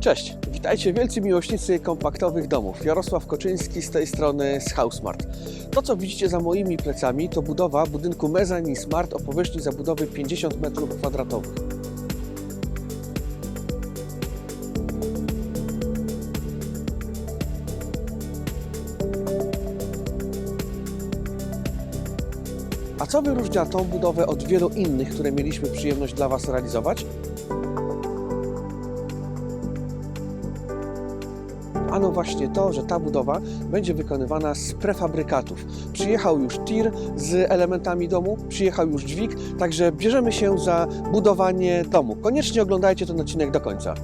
Cześć, witajcie wielcy miłośnicy kompaktowych domów. Jarosław Koczyński z tej strony z HouseSmart. To co widzicie za moimi plecami to budowa budynku Mezzanine Smart o powierzchni zabudowy 50 m2. A co wyróżnia tą budowę od wielu innych, które mieliśmy przyjemność dla Was realizować? Ano właśnie to, że ta budowa będzie wykonywana z prefabrykatów. Przyjechał już tir z elementami domu, przyjechał już dźwig, także bierzemy się za budowanie domu. Koniecznie oglądajcie ten odcinek do końca.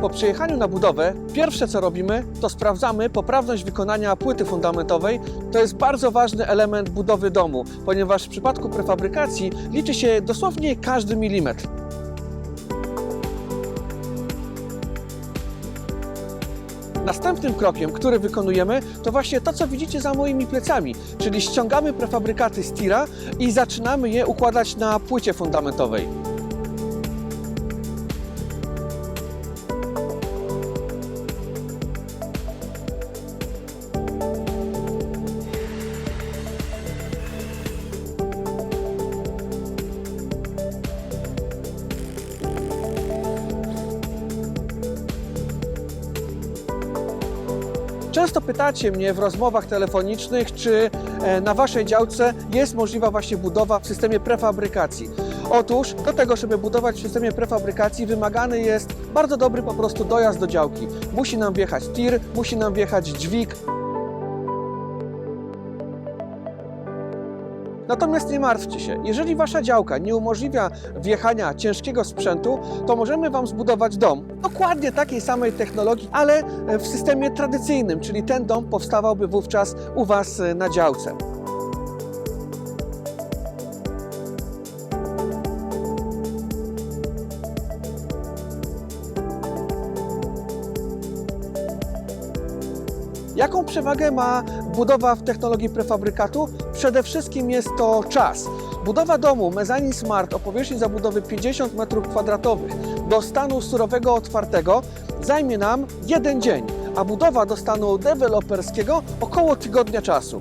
Po przyjechaniu na budowę, pierwsze co robimy, to sprawdzamy poprawność wykonania płyty fundamentowej. To jest bardzo ważny element budowy domu, ponieważ w przypadku prefabrykacji liczy się dosłownie każdy milimetr. Następnym krokiem, który wykonujemy, to właśnie to, co widzicie za moimi plecami, czyli ściągamy prefabrykaty z tira i zaczynamy je układać na płycie fundamentowej. Często pytacie mnie w rozmowach telefonicznych, czy e, na Waszej działce jest możliwa właśnie budowa w systemie prefabrykacji. Otóż do tego, żeby budować w systemie prefabrykacji wymagany jest bardzo dobry po prostu dojazd do działki. Musi nam wjechać tir, musi nam wjechać dźwig, Natomiast nie martwcie się, jeżeli wasza działka nie umożliwia wjechania ciężkiego sprzętu, to możemy wam zbudować dom dokładnie takiej samej technologii, ale w systemie tradycyjnym, czyli ten dom powstawałby wówczas u was na działce. Jaką przewagę ma budowa w technologii prefabrykatu? Przede wszystkim jest to czas. Budowa domu Mezzanine Smart o powierzchni zabudowy 50 m2 do stanu surowego otwartego zajmie nam jeden dzień, a budowa do stanu deweloperskiego około tygodnia czasu.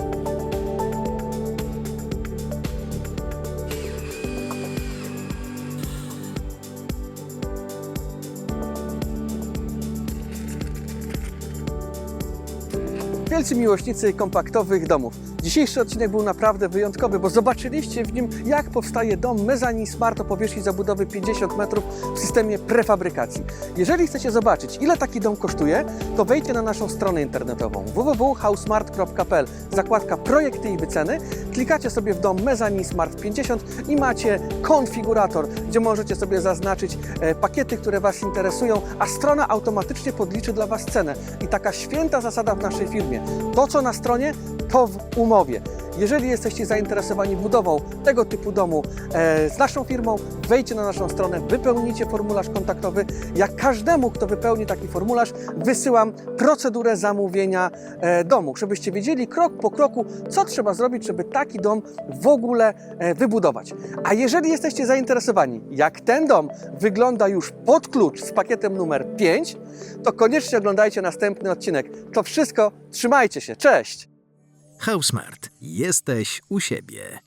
Wielcy miłośnicy kompaktowych domów. Dzisiejszy odcinek był naprawdę wyjątkowy, bo zobaczyliście w nim, jak powstaje dom Mezzanine Smart o powierzchni zabudowy 50 metrów w systemie prefabrykacji. Jeżeli chcecie zobaczyć, ile taki dom kosztuje, to wejdźcie na naszą stronę internetową www.housesmart.pl, zakładka projekty i wyceny, klikacie sobie w dom Mezzanine Smart 50 i macie konfigurator, gdzie możecie sobie zaznaczyć e, pakiety, które Was interesują, a strona automatycznie podliczy dla Was cenę. I taka święta zasada w naszej firmie. To, co na stronie, to w umowie. Jeżeli jesteście zainteresowani budową tego typu domu e, z naszą firmą, wejdźcie na naszą stronę, wypełnijcie formularz kontaktowy. Ja każdemu, kto wypełni taki formularz, wysyłam procedurę zamówienia e, domu, żebyście wiedzieli krok po kroku, co trzeba zrobić, żeby taki dom w ogóle e, wybudować. A jeżeli jesteście zainteresowani, jak ten dom wygląda już pod klucz z pakietem numer 5, to koniecznie oglądajcie następny odcinek. To wszystko, trzymajcie się, cześć! HouseSmart. Jesteś u siebie.